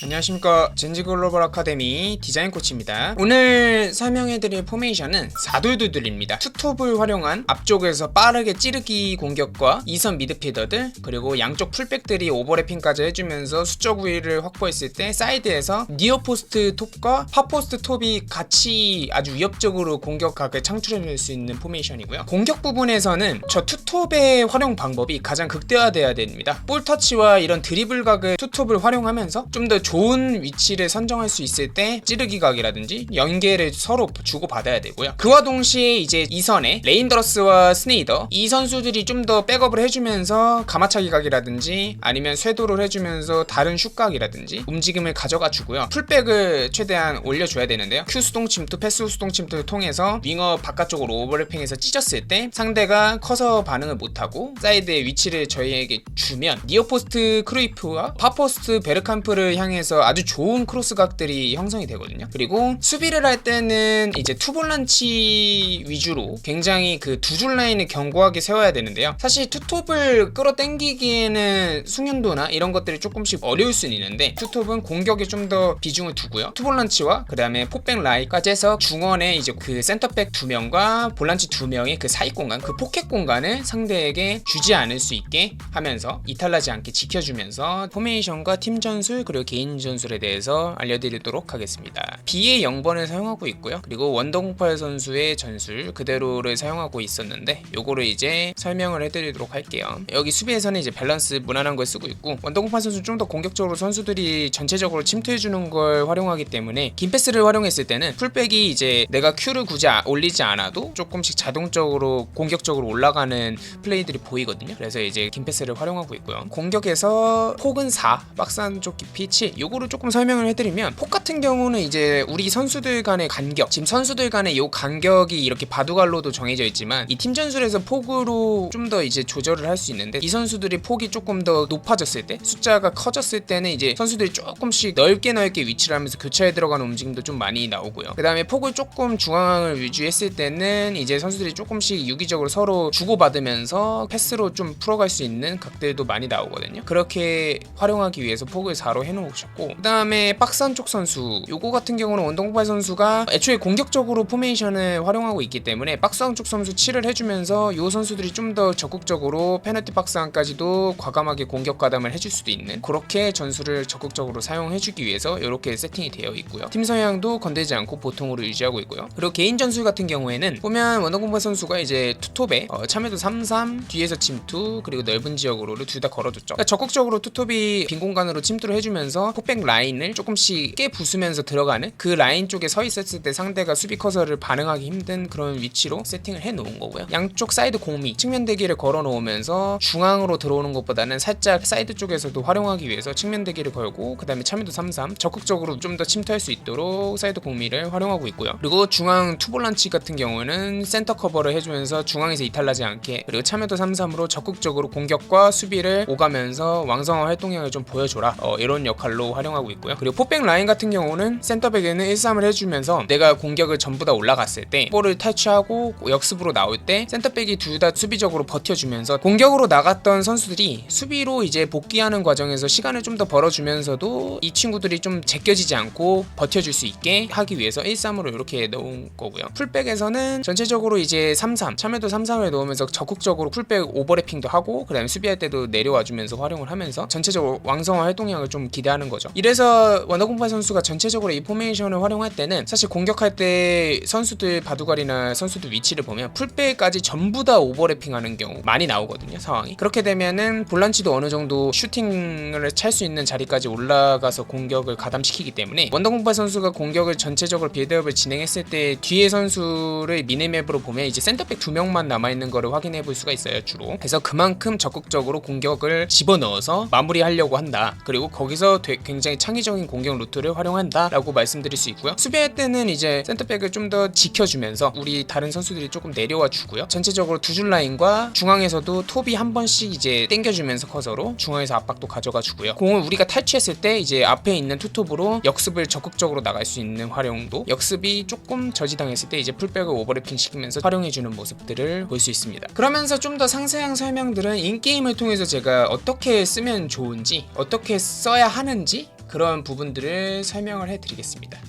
안녕하십니까. 젠지 글로벌 아카데미 디자인 코치입니다. 오늘 설명해드릴 포메이션은 사돌두들입니다. 투톱을 활용한 앞쪽에서 빠르게 찌르기 공격과 이선 미드필더들 그리고 양쪽 풀백들이 오버래핑까지 해주면서 수적 우위를 확보했을 때 사이드에서 니어포스트 톱과 파포스트 톱이 같이 아주 위협적으로 공격각을 창출해낼 수 있는 포메이션이고요. 공격 부분에서는 저 투톱의 활용 방법이 가장 극대화돼야 됩니다. 볼 터치와 이런 드리블각을 투톱을 활용하면서 좀더 좋은 위치를 선정할 수 있을 때 찌르기 각이라든지 연계를 서로 주고받아야 되고요. 그와 동시에 이제 이선에 레인더러스와 스네이더 이 선수들이 좀 더 백업을 해주면서 가마차기 각이라든지 아니면 쇄도를 해주면서 다른 슛각이라든지 움직임을 가져가 주고요. 풀백을 최대한 올려줘야 되는데요. 큐 수동 침투, 패스 수동 침투를 통해서 윙어 바깥쪽으로 오버래핑해서 찢었을 때 상대가 커서 반응을 못하고 사이드의 위치를 저희에게 주면 니어포스트 크루이프와 파포스트 베르캄프를 향해 서 아주 좋은 크로스 각들이 형성이 되거든요. 그리고 수비를 할 때는 이제 투볼란치 위주로 굉장히 그 두 줄 라인을 견고하게 세워야 되는데요. 사실 투톱을 끌어당기기에는 숙련도나 이런 것들이 조금씩 어려울 수는 있는데 투톱은 공격에 좀 더 비중을 두고요. 투볼란치와 그 다음에 포백 라인까지 해서 중원에 이제 그 센터백 두 명과 볼란치 두 명의 그 사이 공간, 그 포켓 공간을 상대에게 주지 않을 수 있게 하면서 이탈하지 않게 지켜주면서 포메이션과 팀 전술 그리고 개인 전술에 대해서 알려드리도록 하겠습니다. B의 0번을 사용하고 있고요. 그리고 원더공팔 선수의 전술 그대로를 사용하고 있었는데 요거를 이제 설명을 해드리도록 할게요. 여기 수비에서는 이제 밸런스 무난한 걸 쓰고 있고 원더공팔 선수 좀 더 공격적으로 선수들이 전체적으로 침투해주는 걸 활용하기 때문에 긴 패스를 활용했을 때는 풀백이 이제 내가 Q를 굳이 아- 올리지 않아도 조금씩 자동적으로 공격적으로 올라가는 플레이들이 보이거든요. 그래서 이제 긴 패스를 활용하고 있고요. 공격에서 폭은 4, 박스 안쪽 깊이 7. 요거를 조금 설명을 해드리면 폭 같은 경우는 이제 우리 선수들 간의 간격, 지금 선수들 간의 요 간격이 이렇게 바둑알로도 정해져 있지만 이 팀 전술에서 폭으로 좀 더 이제 조절을 할 수 있는데 이 선수들이 폭이 조금 더 높아졌을 때 숫자가 커졌을 때는 이제 선수들이 조금씩 넓게 넓게 위치를 하면서 교차에 들어가는 움직임도 좀 많이 나오고요. 그 다음에 폭을 조금 중앙을 위주했을 때는 이제 선수들이 조금씩 유기적으로 서로 주고받으면서 패스로 좀 풀어갈 수 있는 각들도 많이 나오거든요. 그렇게 활용하기 위해서 폭을 4로 해놓으셨고 그 다음에 박스 한쪽 선수 요거 같은 경우는 원동발 선수가 애초에 공격적으로 포메이션을 활용하고 있기 때문에 박스 한쪽 선수 7을 해주면서 요 선수들이 좀 더 적극적으로 페널티 박스 안까지도 과감하게 공격 가담을 해줄 수도 있는 그렇게 전술을 적극적으로 사용해주기 위해서 이렇게 세팅이 되어 있고요. 팀 성향도 건들지 않고 보통으로 유지하고 있고요. 그리고 개인 전술 같은 경우에는 보면 원더공발 선수가 이제 투톱에 어, 참여도 3-3 뒤에서 침투 그리고 넓은 지역으로를 둘다 걸어줬죠. 그러니까 적극적으로 투톱이 빈 공간으로 침투를 해주면서 폭백 라인을 조금씩 깨 부수면서 들어가는 그 라인 쪽에 서 있었을 때 상대가 수비 커서를 반응하기 힘든 그런 위치로 세팅을 해 놓은 거고요. 양쪽 사이드 공미 측면 대기를 걸어 놓으면서 중앙으로 들어오는 것보다는 살짝 사이드 쪽에서도 활용하기 위해서 측면 대기를 걸고 그다음에 참여도 3-3 적극적으로 좀 더 침투할 수 있도록 사이드 공미를 활용하고 있고요. 그리고 중앙 투볼란치 같은 경우는 센터 커버를 해주면서 중앙에서 이탈나지 않게 그리고 참여도 3-3으로 적극적으로 공격과 수비를 오가면서 왕성한 활동량을 좀 보여줘라 어, 이런 역할로 활용하고 있고요. 그리고 포백 라인 같은 경우는 센터백에는 1-3을 해주면서 내가 공격을 전부 다 올라갔을 때 볼을 탈취하고 역습으로 나올 때 센터백이 둘 다 수비적으로 버텨주면서 공격으로 나갔던 선수들이 수비로 이제 복귀하는 과정에서 시간을 좀 더 벌어주면서도 이 친구들이 좀 제껴지지 않고 버텨줄 수 있게 하기 위해서 1-3으로 이렇게 넣은 거고요. 풀백에서는 전체적으로 이제 3-3 참여도 3-3을 넣으면서 적극적으로 풀백 오버래핑도 하고 그다음에 수비할 때도 내려와주면서 활용을 하면서 전체적으로 왕성한 활동량을 좀 기대하는 거죠. 이래서 원더공파 선수가 전체적으로 이 포메이션을 활용할 때는 사실 공격할 때 선수들 바둑알이나 선수들 위치를 보면 풀백까지 전부 다 오버래핑하는 경우 많이 나오거든요 상황이. 그렇게 되면은 볼란치도 어느 정도 슈팅을 찰 수 있는 자리까지 올라가서 공격을 가담시키기 때문에 원더공파 선수가 공격을 전체적으로 빌드업을 진행했을 때 뒤에 선수를 미니맵으로 보면 이제 센터백 두 명만 남아 있는 거를 확인해 볼 수가 있어요 주로. 그래서 그만큼 적극적으로 공격을 집어넣어서 마무리하려고 한다. 그리고 거기서 되- 굉장히 창의적인 공격 루트를 활용한다라고 말씀드릴 수 있고요. 수비할 때는 이제 센터백을 좀 더 지켜주면서 우리 다른 선수들이 조금 내려와 주고요. 전체적으로 두 줄 라인과 중앙에서도 톱이 한 번씩 이제 당겨주면서 커서로 중앙에서 압박도 가져가 주고요. 공을 우리가 탈취했을 때 이제 앞에 있는 투톱으로 역습을 적극적으로 나갈 수 있는 활용도 역습이 조금 저지당했을 때 이제 풀백을 오버래핑 시키면서 활용해주는 모습들을 볼 수 있습니다. 그러면서 좀 더 상세한 설명들은 인게임을 통해서 제가 어떻게 쓰면 좋은지 어떻게 써야 하는지 그런 부분들을 설명을 해드리겠습니다.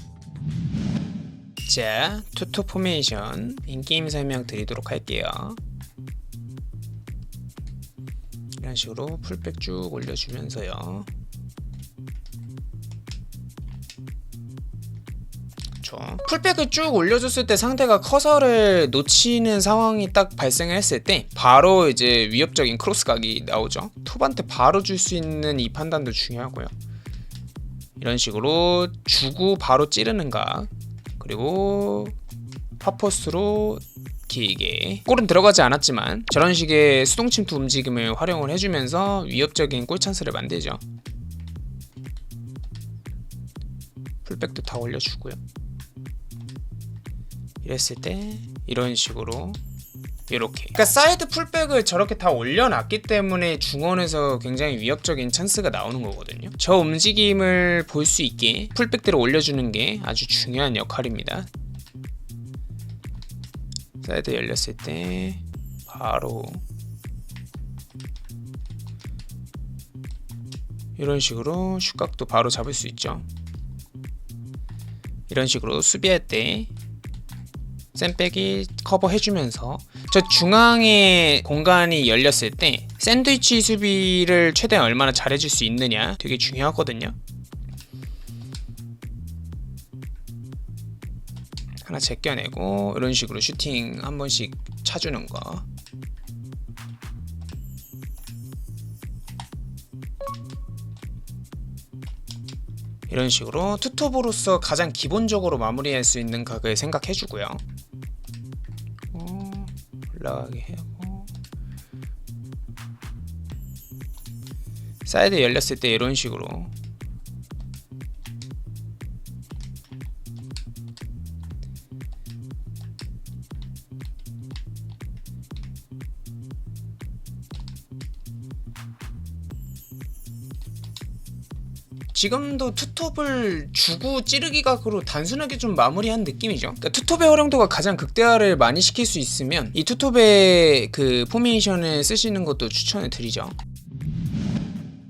자, 투토 포메이션 인게임 설명 드리도록 할게요. 이런 식으로 풀백 쭉 올려주면서요. 풀백을 쭉 올려줬을 때 상대가 커서를 놓치는 상황이 딱 발생했을 때 바로 이제 위협적인 크로스각이 나오죠. 톱한테 바로 줄 수 있는 이 판단도 중요하고요. 이런 식으로 주고 바로 찌르는 각 그리고 파포스로 길게 골은 들어가지 않았지만 저런 식의 수동 침투 움직임을 활용을 해주면서 위협적인 골 찬스를 만들죠. 풀백도 다 올려주고요. 이랬을 때 이런 식으로 이렇게. 그러니까 사이드 풀백을 저렇게 다 올려놨기 때문에 중원에서 굉장히 위협적인 찬스가 나오는 거거든요. 저 움직임을 볼 수 있게 풀백들을 올려주는 게 아주 중요한 역할입니다. 사이드 열렸을 때 바로 이런 식으로 슛각도 바로 잡을 수 있죠. 이런 식으로 수비할 때 샌백이 커버해주면서 저 중앙에 공간이 열렸을 때 샌드위치 수비를 최대한 얼마나 잘해줄 수 있느냐 되게 중요하거든요. 하나 제껴내고 이런 식으로 슈팅 한 번씩 차주는 거. 이런 식으로 투톱으로서 가장 기본적으로 마무리할 수 있는 각을 생각해주고요. 어, 올라가게 하고. 사이드 열렸을 때 이런 식으로 지금도 투톱을 주고 찌르기 각으로 단순하게 좀 마무리한 느낌이죠. 그러니까 투톱의 활용도가 가장 극대화를 많이 시킬 수 있으면 이 투톱의 그 포메이션을 쓰시는 것도 추천을 드리죠.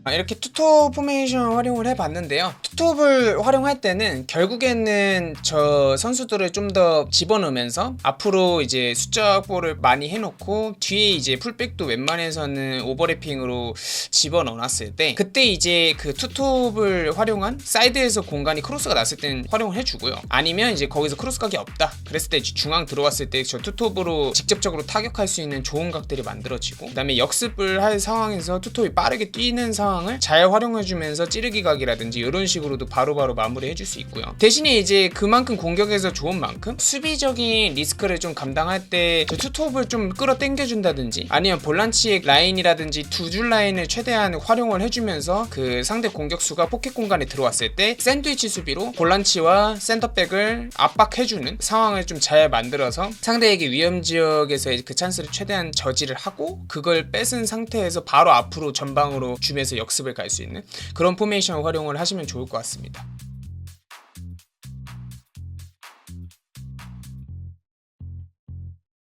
아, 이렇게 투톱 포메이션 활용을 해봤는데요. 투톱을 활용할 때는 결국에는 저 선수들을 좀 더 집어넣으면서 앞으로 이제 숫자 확보를 많이 해놓고 뒤에 이제 풀백도 웬만해서는 오버래핑으로 집어넣어놨을 때 그때 이제 그 투톱을 활용한 사이드에서 공간이 크로스가 났을 때는 활용을 해주고요. 아니면 이제 거기서 크로스각이 없다. 그랬을 때 중앙 들어왔을 때 저 투톱으로 직접적으로 타격할 수 있는 좋은 각들이 만들어지고 그다음에 역습을 할 상황에서 투톱이 빠르게 뛰는 상황 을 잘 활용해주면서 찌르기 각이라든지 이런 식으로도 바로바로 마무리해줄 수 있고요. 대신에 이제 그만큼 공격에서 좋은 만큼 수비적인 리스크를 좀 감당할 때 투톱을 좀 끌어 당겨준다든지 아니면 볼란치의 라인이라든지 두 줄 라인을 최대한 활용을 해주면서 그 상대 공격수가 포켓 공간에 들어왔을 때 샌드위치 수비로 볼란치와 센터백을 압박해주는 상황을 좀 잘 만들어서 상대에게 위험 지역에서 그 찬스를 최대한 저지를 하고 그걸 뺏은 상태에서 바로 앞으로 전방으로 주면서 역습을 갈 수 있는 그런 포메이션 활용을 하시면 좋을 것 같습니다.